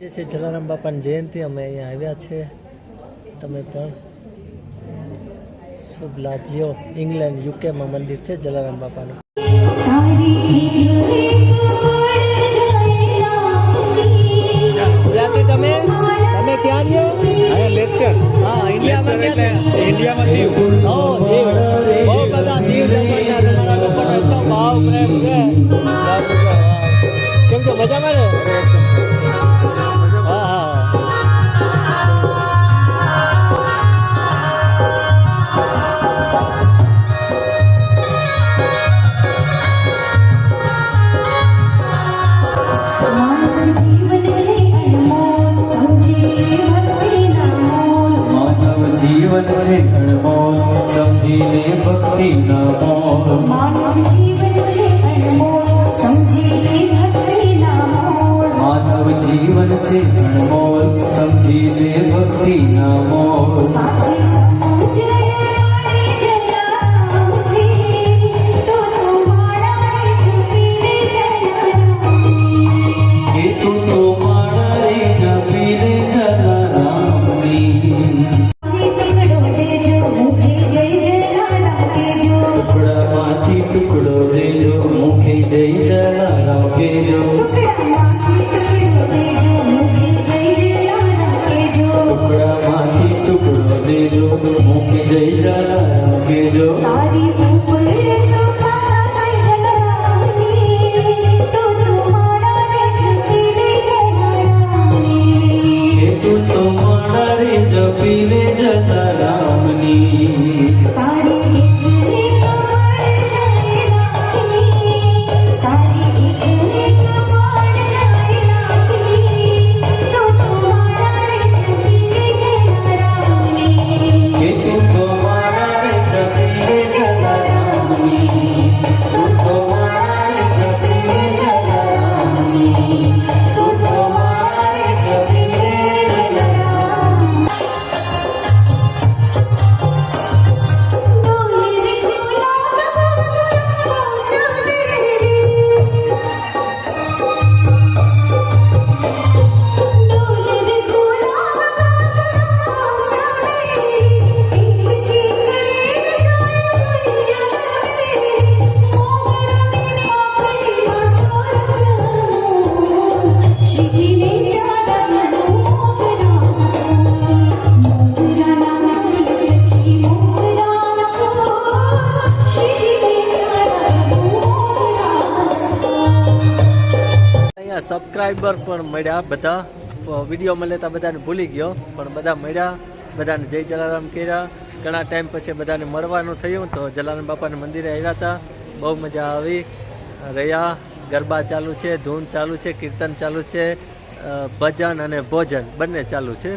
જે છે જલારામ બાપાની જયંતિ અમે અહીંયા આવ્યા છે. તમે પણ શુભ લાભ લ્યો. ઇંગ્લેન્ડ યુકેમાં મંદિર છે જલારામ બાપાનું. ગુજરાતી તમે? તમે ક્યાં છો? લેક્ચર. હા ઇન્ડિયામાં ઇન્ડિયામાં દીવ. હો દીવ. બહુ બધા દીવ દમણના તમારા લોકોનો એટલો ભાવ પ્રેમ છે. કેમ છો? મજામાં ને? સબસ્ક્રાઈબર પણ મળ્યા બધા. વીડિયો મળે તો બધાને ભૂલી ગયો, પણ બધા મળ્યા, બધાને જય જલારામ કર્યા. ઘણા ટાઈમ પછી બધાને મળવાનું થયું, તો જલારામ બાપાના મંદિરે આવ્યા હતા. બહુ મજા આવી. રહ્યા, ગરબા ચાલુ છે, ધૂન ચાલુ છે, કીર્તન ચાલુ છે ભજન અને ભોજન બંને ચાલુ છે.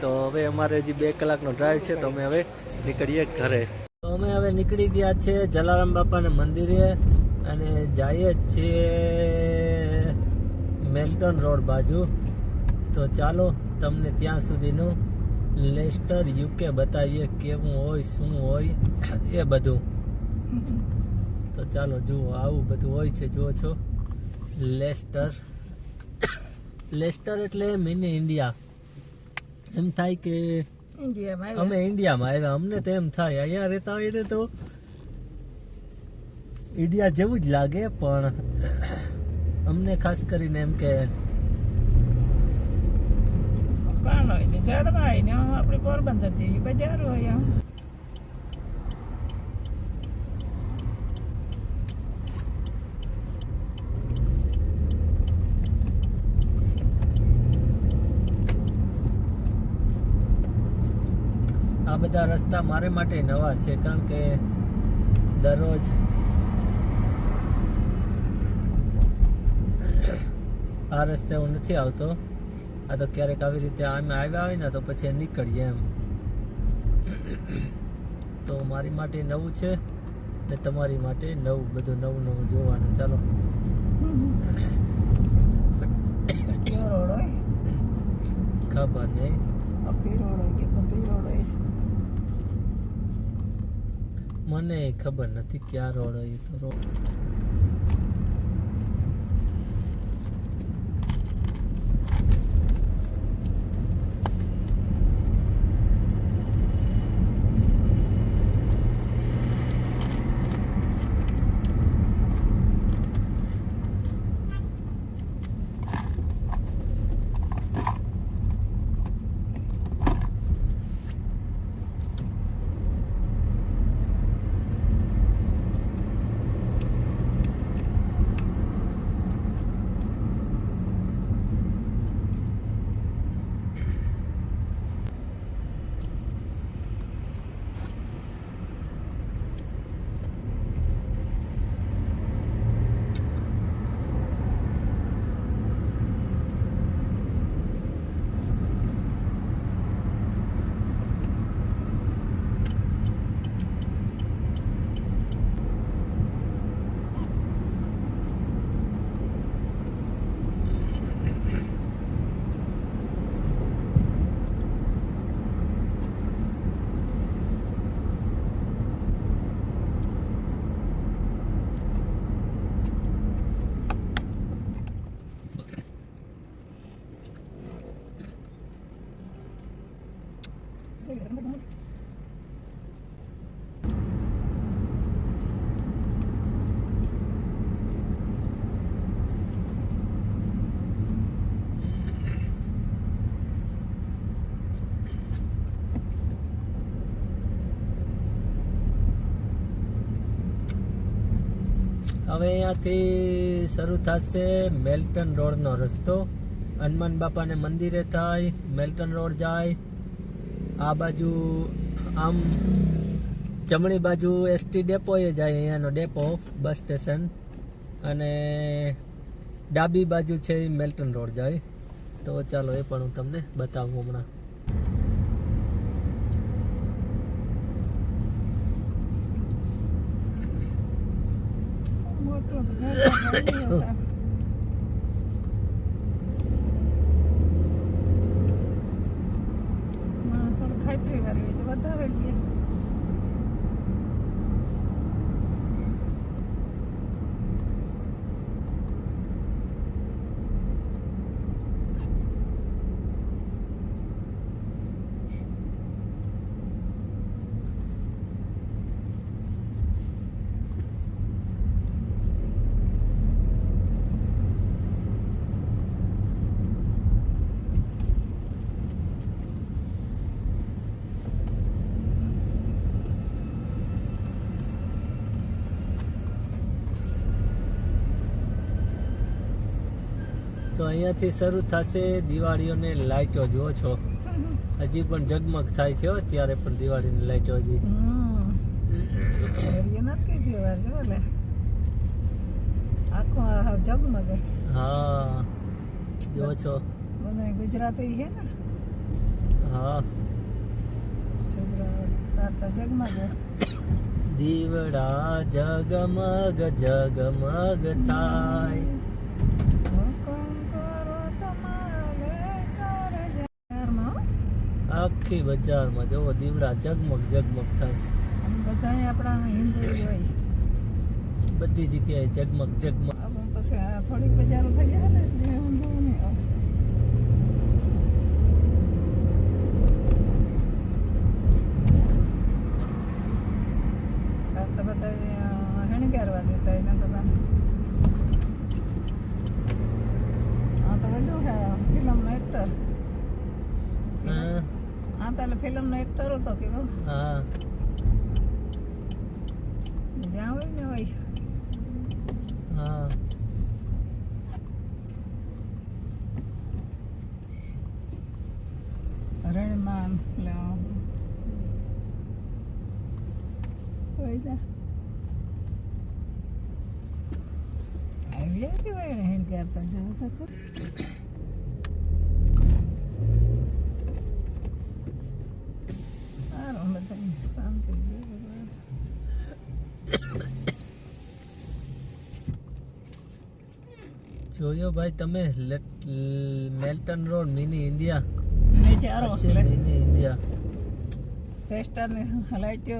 તો હવે અમારે હજી બે કલાકનો ડ્રાઈવ છે, તો અમે હવે નીકળીએ ઘરે. તો અમે હવે નીકળી ગયા છે જલારામ બાપાના મંદિરે અને જઈએ છીએ મેલ્ટન રોડ બાજુ. તો ચાલો તમને ત્યાં સુધીનું લેસ્ટર યુકે બતાવીએ કેવું હોય શું હોય એ બધું. તો ચાલો જુઓ આવું બધું હોય છે જુઓ છો. લેસ્ટર. લેસ્ટર એટલે મિની ઇન્ડિયા. એમ થાય કે અમે ઇન્ડિયામાં આવ્યા. અમને તો એમ થાય અહીંયા રહેતા હોય ને તો ઇન્ડિયા જેવું જ લાગે પણ અમને ખાસ કરીને એમ કે કાન હોય ને ઝાડવા હોય ને આમ આપણે પોરબંદર જેવી બજાર હોય આમ. આ બધા રસ્તા મારે માટે નવા છે કારણ કે દરરોજ આ રસ્તે હું નથી આવતો. આ તો ક્યારેક આવી રીતે આમે આવ્યા હોય ને તો પછી નીકળીએ એમ. તો મારી માટે નવું છે ને તમારી માટે નવું બધું નવું નવું જોવાનું. ચાલો. ખબર નહીં. મને ખબર નથી ક્યાં રોડ હોય તો રોડ હવે અહીંયાથી શરૂ થશે મેલ્ટન રોડનો રસ્તો. હનુમાન બાપાને મંદિરે થાય, મેલ્ટન રોડ જાય. આ બાજુ, આમ, જમણી બાજુ એસટી ડેપોએ જાય, અહીંયાનો ડેપો, બસ સ્ટેશન. અને ડાબી બાજુ છે એ મેલ્ટન રોડ જાય. તો ચાલો એ પણ હું તમને બતાવું હમણાં. મોટું તો ઘર તો ઘર છે. માણસ અહીંયાથી શરૂ થશે દિવાળીઓને લાઇટો જુઓ છો. હજી પણ જગમગ થાય છે અત્યારે ત્યારે પણ દિવાળીની લાઇટો હજી. હા. જુઓ છો. ગુજરાતી છે ને? હા. દીવડા જગમગ જગમગ થાય. આખી બજારમાં જોવો દીવડા જગમગ જગમગ થાય. બધાય આપણા હિન્દુ હોય. બધી જગ્યાએ ઝગમગ ઝગમગ. પછી આ થોડીક બજારો થઈ જાય ને એટલે વાંધો નહીં આવે. બધા હણગારવા દેતા એના બધા આ તો બધું છે ફિલ્મનો એક્ટર હા આ તો એટલે ફિલ્મનો એક્ટર હતો કે હા જ્યાં હોય ને હોય હા રણમાં પેલા હોય ને આવી કે ભાઈ હેન કરતા જવું તો જોયો ભાઈ તમે? Late- Melton road mini India. Mini India. હલાઈ લાઈટ્યો